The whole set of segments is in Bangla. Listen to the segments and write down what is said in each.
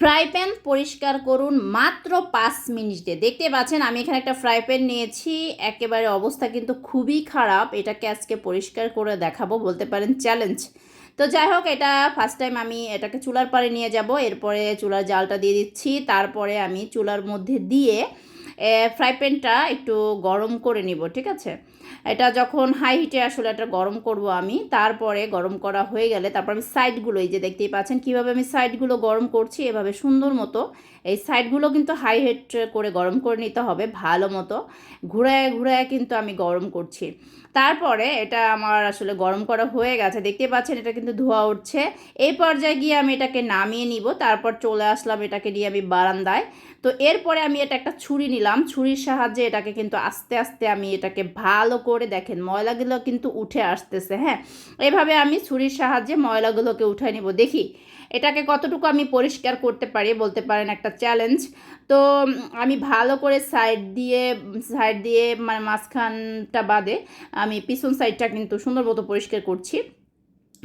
ফ্রাই প্যান পরিষ্কার করুন মাত্র পাঁচ মিনিটে। দেখতে পাচ্ছেন, আমি এখানে একটা ফ্রাই প্যান নিয়েছি। একেবারে অবস্থা কিন্তু খুবই খারাপ। এটাকে আজকে পরিষ্কার করে দেখাবো, বলতে পারেন চ্যালেঞ্জ তো যাই হোক, এটা ফার্স্ট টাইম আমি এটাকে চুলার পাড়ে নিয়ে যাব। এরপরে চুলার জালটা দিয়ে দিচ্ছি। তারপরে আমি চুলার মধ্যে দিয়ে ফ্রাই প্যানটা একটু গরম করে নিব, ঠিক আছে? এটা যখন হাই হিটে আসলে এটা গরম করব আমি, তারপরে গরম করা হয়ে গেলে তারপর আমি সাইডগুলো এই যে দেখতেই পাচ্ছেন কীভাবে আমি সাইডগুলো গরম করছি, এভাবে সুন্দর মতো, এই সাইডগুলো কিন্তু হাই হিট করে গরম করে নিতে হবে ভালো মতো, ঘুরায় ঘুরায় কিন্তু আমি গরম করছি। তারপরে এটা আমার আসলে গরম করা হয়ে গেছে দেখতে পাচ্ছেন এটা কিন্তু ধোয়া উঠছে। এই পর্যায়ে গিয়ে আমি এটাকে নামিয়ে নিব, তারপর চলে আসলাম এটাকে নিয়ে আমি বারান্দায়। তো এরপরে আমি এটা একটা ছুরি নিলাম ছুরির সাহায্যে এটাকে কিন্তু আস্তে আস্তে আমি এটাকে ভালো করে দেখেন, ময়লাগুলো কিন্তু উঠে আসতেছে হ্যাঁ? এভাবে আমি ছুরির সাহায্যে ময়লাগুলোকে উঠে নিব। দেখি, এটাকে কতটুকু আমি পরিষ্কার করতে পারি বলতে পারেন একটা চ্যালেঞ্জ তো আমি ভালো করে সাইড দিয়ে সাইড দিয়ে মানে মাঝখানটা বাদে আমি পিছন সাইডটা কিন্তু সুন্দর মতো পরিষ্কার করছি।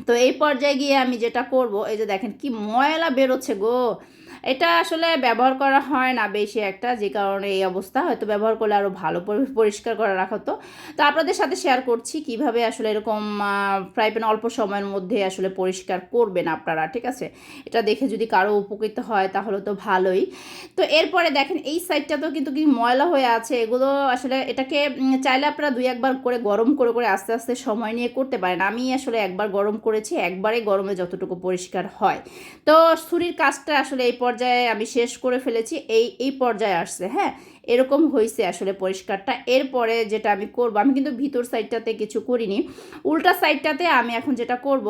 তো এই পর্যায়ে গিয়ে আমি যেটা করব, এই যে দেখেন কি ময়লা বেরোচ্ছে গো! এটা আসলে ব্যবহার করা হয় না বেশি একটা, যে কারণে এই অবস্থা। হয়তো ব্যবহার করলে আরও ভালো পরিষ্কার করে রাখা হতো। তো আপনাদের সাথে শেয়ার করছি কীভাবে আসলে এরকম ফ্রাই প্যান অল্প সময়ের মধ্যে আসলে পরিষ্কার করবেন আপনারা, ঠিক আছে? এটা দেখে যদি কারও উপকৃত হয় তাহলে তো ভালোই। তো এরপরে দেখেন, এই সাইডটা তো কিন্তু কি ময়লা হয়ে আছে, এগুলো আসলে এটাকে চাইলে আপনারা দুই একবার করে গরম করে করে আস্তে আস্তে সময় নিয়ে করতে পারেন। আমি আসলে একবার গরম করেছি, একবারে গরমে যতটুকু পরিষ্কার হয়। তো ছুরির কাজটা আসলে এই পর্যায়ে আমি শেষ করে ফেলেছি, এই এই পর্যায়ে আসছে হ্যাঁ? এরকম হয়েছে আসলে পরিষ্কারটা। এরপরে যেটা আমি করব, আমি কিন্তু ভিতর সাইডটাতে কিছু করিনি। উল্টা সাইডটাতে আমি এখন যেটা করব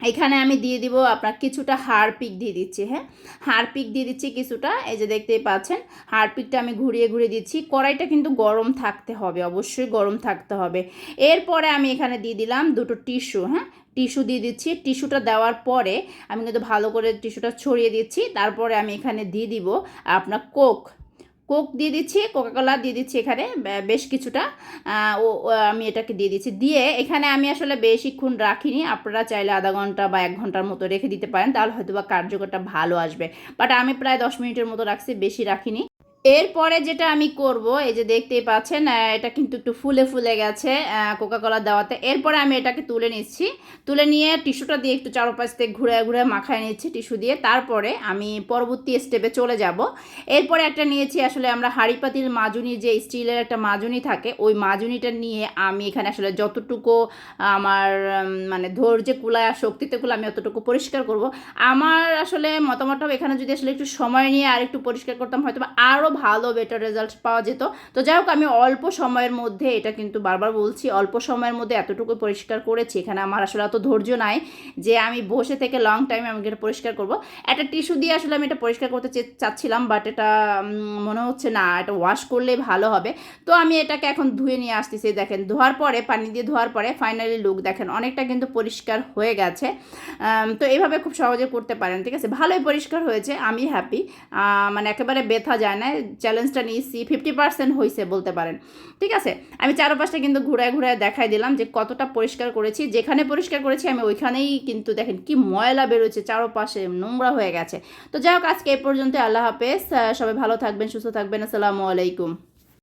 এখানে আমি দিয়ে দিব আপনার কিছুটা হারপিক দিয়ে দিচ্ছি হ্যাঁ? হারপিক দিয়ে দিচ্ছি কিছুটা, এই যে দেখতেই পাচ্ছেন হারপিকটা আমি ঘুরিয়ে ঘুরিয়ে দিচ্ছি। কড়াইটা কিন্তু গরম থাকতে হবে, অবশ্যই গরম থাকতে হবে। এরপরে আমি এখানে দিয়ে দিলাম দুটো টিস্যু হ্যাঁ? টিস্যু দিয়ে দিচ্ছি। টিস্যুটা দেওয়ার পরে আমি কিন্তু ভালো করে টিস্যুটা ছড়িয়ে দিচ্ছি। তারপরে আমি এখানে দিয়ে দিব আপনার কোক। কোক দিয়ে দিচ্ছি, কোকাকোলা দিয়ে দিচ্ছি এখানে বেশ কিছুটা। ও আমি এটাকে দিয়ে দিচ্ছি। দিয়ে এখানে আমি আসলে বেশিক্ষণ রাখিনি। আপনারা চাইলে আধা ঘণ্টা বা এক ঘণ্টার মতো রেখে দিতে পারেন, তাহলে হয়তো বা কার্যকরটা ভালো আসবে। বাট আমি প্রায় দশ মিনিটের মতো রাখছি, বেশি রাখিনি। এরপরে যেটা আমি করব, এই যে দেখতেই পাচ্ছেন এটা কিন্তু একটু ফুলে ফুলে গেছে কোকাকোলা দেওয়াতে। এরপরে আমি এটাকে তুলে নিচ্ছি। তুলে নিয়ে টিস্যুটা দিয়ে একটু চারপাশ থেকে ঘুরে ঘুরে মাখায় নিচ্ছি টিস্যু দিয়ে। তারপরে আমি পরবর্তী স্টেপে চলে যাব। এরপরে একটা নিয়েছি আসলে আমরা হাঁড়ি পাতিল মাজুনি, যে স্টিলের একটা মাজুনি থাকে, ওই মাজুনিটা নিয়ে আমি এখানে আসলে যতটুকু আমার মানে ধৈর্যে কুলায় আর শক্তিতে কুলা আমি অতটুকু পরিষ্কার করব। আমার আসলে মতামত এখানে যদি আসলে একটু সময় নিয়ে আর একটু পরিষ্কার করতাম হয়তো আরও ভালো বেটার রেজাল্ট পাওয়া যেত। তো যাই হোক, আমি অল্প সময়ের মধ্যে এটা কিন্তু বারবার বলছি, অল্প সময়ের মধ্যে এতটুকু পরিষ্কার করেছি। এখানে আমার আসলে এত ধৈর্য নাই যে আমি বসে থেকে লং টাইম আমি এটা পরিষ্কার করব। একটা টিস্যু দিয়ে আসলে আমি এটা পরিষ্কার করতে চাচ্ছিলাম বাট এটা মনে হচ্ছে না, এটা ওয়াশ করলেই ভালো হবে। তো আমি এটাকে এখন ধুয়ে নিয়ে আসতেছি, দেখেন, ধোয়ার পরে, পানি দিয়ে ধোয়ার পরে ফাইনালি লুক দেখেন, অনেকটা কিন্তু পরিষ্কার হয়ে গেছে। তো এইভাবে খুব সহজে করতে পারেন, ঠিক আছে? ভালোই পরিষ্কার হয়েছে, আমি হ্যাপি মানে একেবারে ব্যথা যায় না চ্যালেঞ্জটা নিয়েছি ফিফটি পার্সেন্ট হয়েছে বলতে পারেন। ঠিক আছে? আমি চারপাশটা কিন্তু ঘুরায় ঘুরায় দেখাই দিলাম যে কতটা পরিষ্কার করেছি। যেখানে পরিষ্কার করেছি আমি ওইখানেই কিন্তু দেখেন কি ময়লা বেরোচ্ছে, চারপাশে নোংরা হয়ে গেছে। তো যাই হোক, আজকে এ পর্যন্ত আল্লাহ হাফেজ। সবাই ভালো থাকবেন, সুস্থ থাকবেন। আসসালামু আলাইকুম।